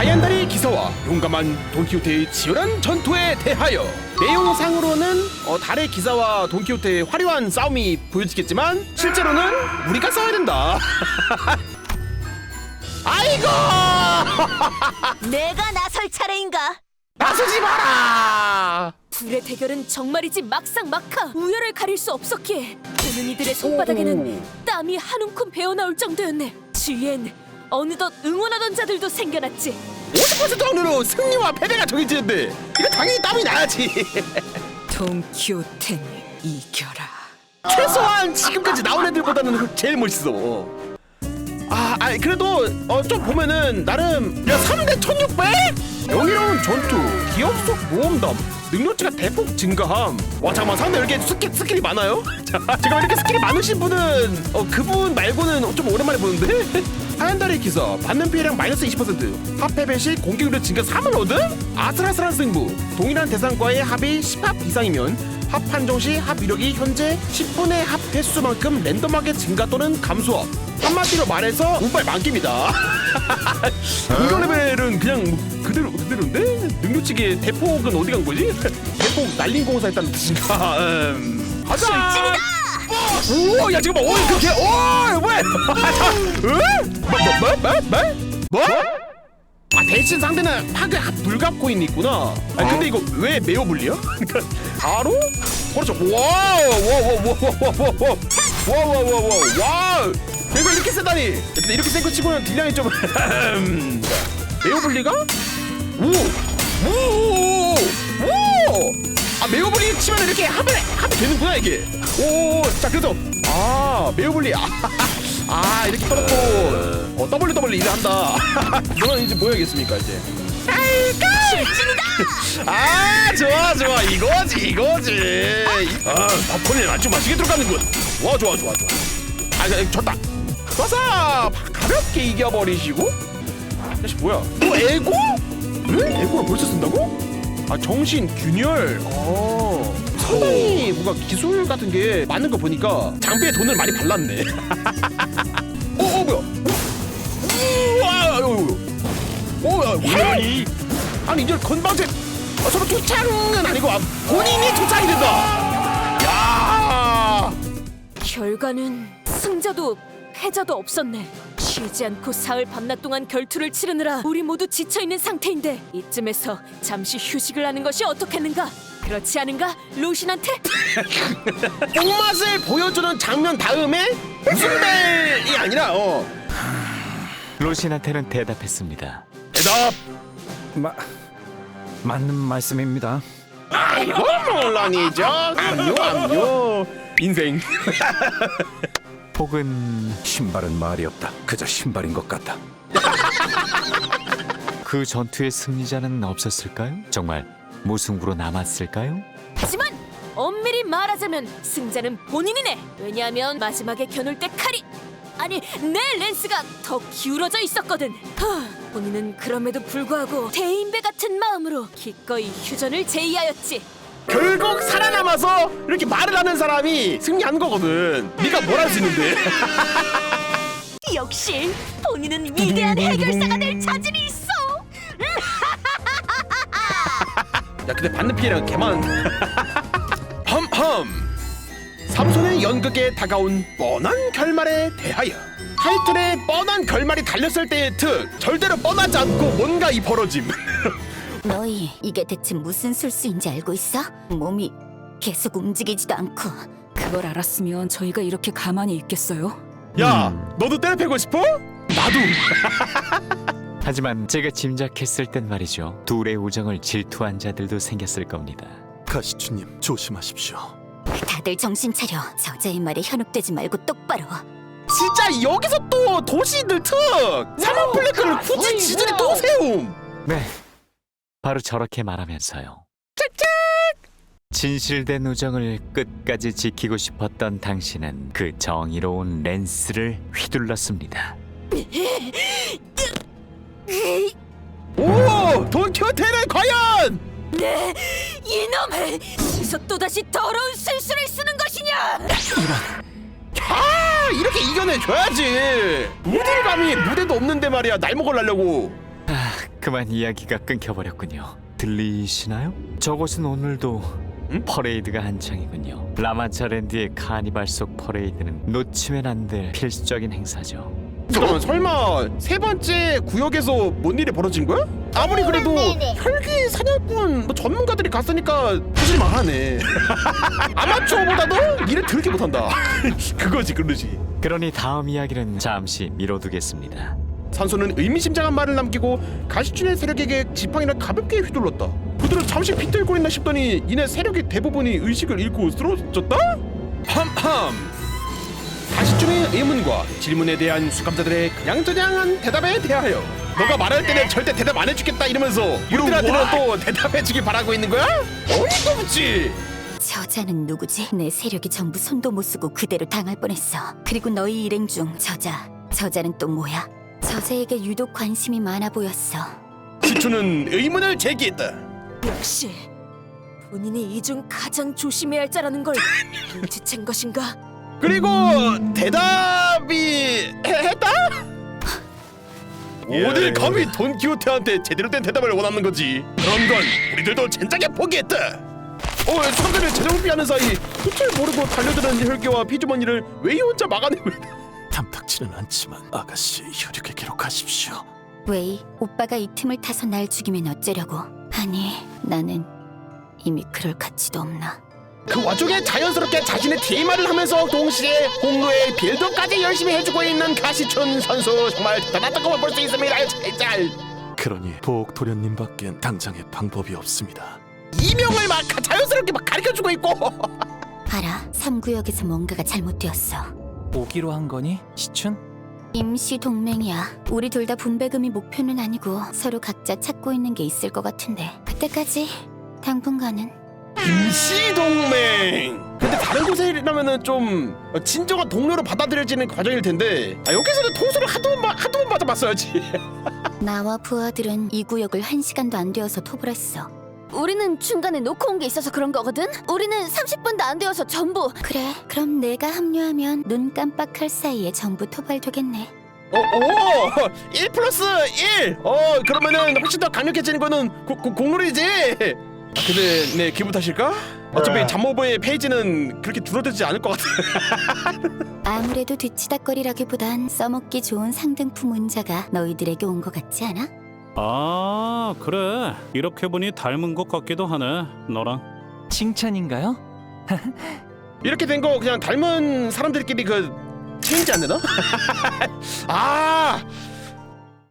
하얀다리 기사와 용감한 돈키호테의 치열한 전투에 대하여 내용상으로는 어, 달의 기사와 돈키호테의 화려한 싸움이 보여지겠지만 실제로는 우리가 싸워야 된다. 아이고! 내가 나설 차례인가? 나서지 마라! 둘의 대결은 정말이지 막상 막하. 우열을 가릴 수 없었기에 보는 이들의 손바닥에는 땀이 한 움큼 배어나올 정도였네. 주위엔 어느덧 응원하던 자들도 생겨났지 50% 확률로 승리와 패배가 정해지는데 이거 당연히 땀이 나야지 돈키호테니 이겨라. 최소한 지금까지 나온 애들보다는 제일 멋있어. 아, 아니 그래도 어, 좀 보면은 나름 야 3대 1600? 영예로운 전투, 기업 속 모험담, 능력치가 대폭 증가함. 와 잠깐만 상대 왜 이렇게 스킬, 스킬이 많아요? 자, 제가 이렇게 스킬이 많으신 분은 어, 그분 말고는 좀 오랜만에 보는데? 하얀다리 기사, 받는 피해량 마이너스 20%, 합패배 시 공격력 증가 3을 얻음? 아슬아슬한 승부, 동일한 대상과의 합이 10합 이상이면 합 판정 시 합 위력이 현재 10분의 합 횟수만큼 랜덤하게 증가 또는 감소함. 한마디로 말해서 운빨 만렙이다. 공격 레벨은 그냥 뭐 그대로 그대로인데 능력치기 대폭은 어디 간 거지? 대폭 날린 공사 일단 증가. 음. 가자. 오, 야 지금 봐. 오, 그게 오, 뭐야? 응? 뭐, 뭐, 뭐, 뭐, 뭐? 뭐? 아 대신 상대는 파괴 합 불갑 코인이 있구나. 아 근데 이거 왜 매우 불리야? 그러니까 바로 그렇죠. 와와와와와와와와와와와 와. 이거 이렇게 세다니. 근데 이렇게 센거 치고는 딜량이 좀 매우 불리가? 오. 아 매우 불리 치면 이렇게 합을 합이 되는구나 이게. 오, 자 그래서 아 매우 불리. 아, 아 이렇게 떠놓고 어 W W 일을 한다. 너는 이제 뭐 해야겠습니까 이제? 아 좋아 좋아 이거지 이거지. 아 밥콘에 아주 맛있게 들어가는군. 와 좋아 좋아 좋아. 아 야, 졌다. 쏴서 가볍게 이겨버리시고. 다시 뭐야? 또 에고? 왜? 에고를 벌써 쓴다고? 아 정신 균열. 어. 상당히 뭔가 기술 같은 게 많은 거 보니까 장비에 돈을 많이 발랐네. 어, 어 뭐야? 우와, 어휴. 오야 뭐니? 아니 이제 건방진 어, 서로 투창은 아니고 아, 본인이 투창이 된다. 야. 결과는 승자도 패자도 없었네 쉬지 않고 사흘 밤낮 동안 결투를 치르느라 우리 모두 지쳐 있는 상태인데 이쯤에서 잠시 휴식을 하는 것이 어떻겠는가 그렇지 않은가 로신한테? 뽕맛을 보여주는 장면 다음에 무슨 벨이 아니라 어 로신한테는 대답했습니다. 대답 마, 맞는 말씀입니다. 아이고 물론이죠 압류 압류 인생 혹은 신발은 말이 없다. 그저 신발인 것 같다. 그 전투의 승리자는 없었을까요? 정말 무승부로 남았을까요? 하지만 엄밀히 말하자면 승자는 본인이네 왜냐하면 마지막에 겨눌 때 칼이 아니 내 렌스가 더 기울어져 있었거든 하, 본인은 그럼에도 불구하고 대인배 같은 마음으로 기꺼이 휴전을 제의하였지 결국 살아남아서 이렇게 말을 하는 사람이 승리한 거거든. 네가 뭘 할 수 있는데? 역시 본인은 위대한 해결사가 될 자질이 있어. 야 근데 받는 피해량 개만. 험험. 삼손의 연극에 다가온 뻔한 결말에 대하여 타이틀에 뻔한 결말이 달렸을 때의 특 절대로 뻔하지 않고 뭔가 이 벌어짐 너희 이게 대체 무슨 술수인지 알고 있어? 몸이 계속 움직이지도 않고 그걸 알았으면 저희가 이렇게 가만히 있겠어요? 야 너도 때려 패고 싶어? 나도 하지만 제가 짐작했을 땐 말이죠. 둘의 우정을 질투한 자들도 생겼을 겁니다. 가시추님 조심하십시오. 다들 정신 차려 저자의 말에 현혹되지 말고 똑바로 진짜 여기서 또 도시들 특 사막 블랙을 굳이 지들이 또 세움 네, 바로 저렇게 말하면서요. 진실된 우정을 끝까지 지키고 싶었던 당신은 그 정의로운 렌스를 휘둘렀습니다. 오 돈키호테는 과연! 네 이놈 어디서 또다시 더러운 술수를 쓰는 것이냐? 아 이렇게 이겨내줘야지. 감히 무대도 없는데 말이야. 날 먹으려고 그만 이야기가 끊겨버렸군요. 들리시나요? 저곳은 오늘도 응? 퍼레이드가 한창이군요. 라마차랜드의 카니발 속 퍼레이드는 놓치면 안 될 필수적인 행사죠. 잠깐만 설마 세 번째 구역에서 뭔 일이 벌어진 거야? 아무리 그래도 혈기 사냥꾼 뭐 전문가들이 갔으니까 사실 말하네 아마추어보다도 일을 더럽게 못한다 그거지 그러지 그러니 다음 이야기는 잠시 미뤄두겠습니다. 산소는 의미심장한 말을 남기고 가시춘의 세력에게 지팡이를 가볍게 휘둘렀다 그들은 잠시 비틀거린다 싶더니 이내 세력의 대부분이 의식을 잃고 쓰러졌다? 함함 가시춘의 의문과 질문에 대한 수감자들의 양저양한 대답에 대하여 너가 말할 때는 절대 대답 안 해주겠다 이러면서 우리들한테는 또 대답해주길 바라고 있는 거야? 어이가 없지 저자는 누구지? 내 세력이 전부 손도 못 쓰고 그대로 당할 뻔했어. 그리고 너희 일행 중 저자. 저자는 또 뭐야? 저자에게 유독 관심이 많아 보였어. 시춘은 의문을 제기했다 역시 본인이 이 중 가장 조심해야 할 자라는 걸 눈치챈 것인가? 그리고 대답이 해- 했다? 어딜 감히 돈키호테한테 제대로 된 대답을 원하는 거지 그런 건 우리들도 젠장에 포기했다 어 사람들이 재정비하는 사이 끝을 모르고 달려드는 혈기와 피주머니를 왜 혼자 막아내고 있- 탐 탁치는 않지만 아가씨 혈육에 기록하십시오. 웨이, 오빠가 이 틈을 타서 날 죽이면 어쩌려고? 아니, 나는 이미 그럴 가치도 없나. 그 와중에 자연스럽게 자신의 TMR을 하면서 동시에 공로의 빌드까지 열심히 해주고 있는 가시춘 선수 정말 대단하다고 볼 수 있습니다 짤 그러니 보옥 도련님 밖엔 당장의 방법이 없습니다. 이명을 막 자연스럽게 막 가르쳐주고 있고 알아, 3구역에서 뭔가가 잘못되었어. 오기로 한 거니? 시춘? 임시 동맹이야. 우리 둘 다 분배금이 목표는 아니고 서로 각자 찾고 있는 게 있을 것 같은데 그때까지 당분간은 임시동맹 근데 다른 곳이라면은 좀 진정한 동료로 받아들여지는 과정일 텐데 아, 여기서는 통수를 하도 번 하도 번 받아봤어야지 나와 부하들은 이 구역을 한 시간도 안 되어서 토벌했어. 우리는 중간에 놓고 온 게 있어서 그런 거거든. 우리는 30분 도 안 되어서 전부 그래, 그럼 내가 합류하면 눈 깜빡할 사이에 전부 토벌되겠네. 어, 오! 1 플러스 1! 어 그러면은 훨씬 더 강력해지는 거는 고, 고, 공룰이지 아, 근데 네 기분 탓일까? 어차피 잠모부의 페이지는 그렇게 줄어들지 않을 것 같아 아무래도 뒤치다거리라기보단 써먹기 좋은 상등품 운자가 너희들에게 온 것 같지 않아? 아 그래 이렇게 보니 닮은 것 같기도 하네 너랑 칭찬인가요? 이렇게 된 거 그냥 닮은 사람들끼리 그 체인지 안 되나? 아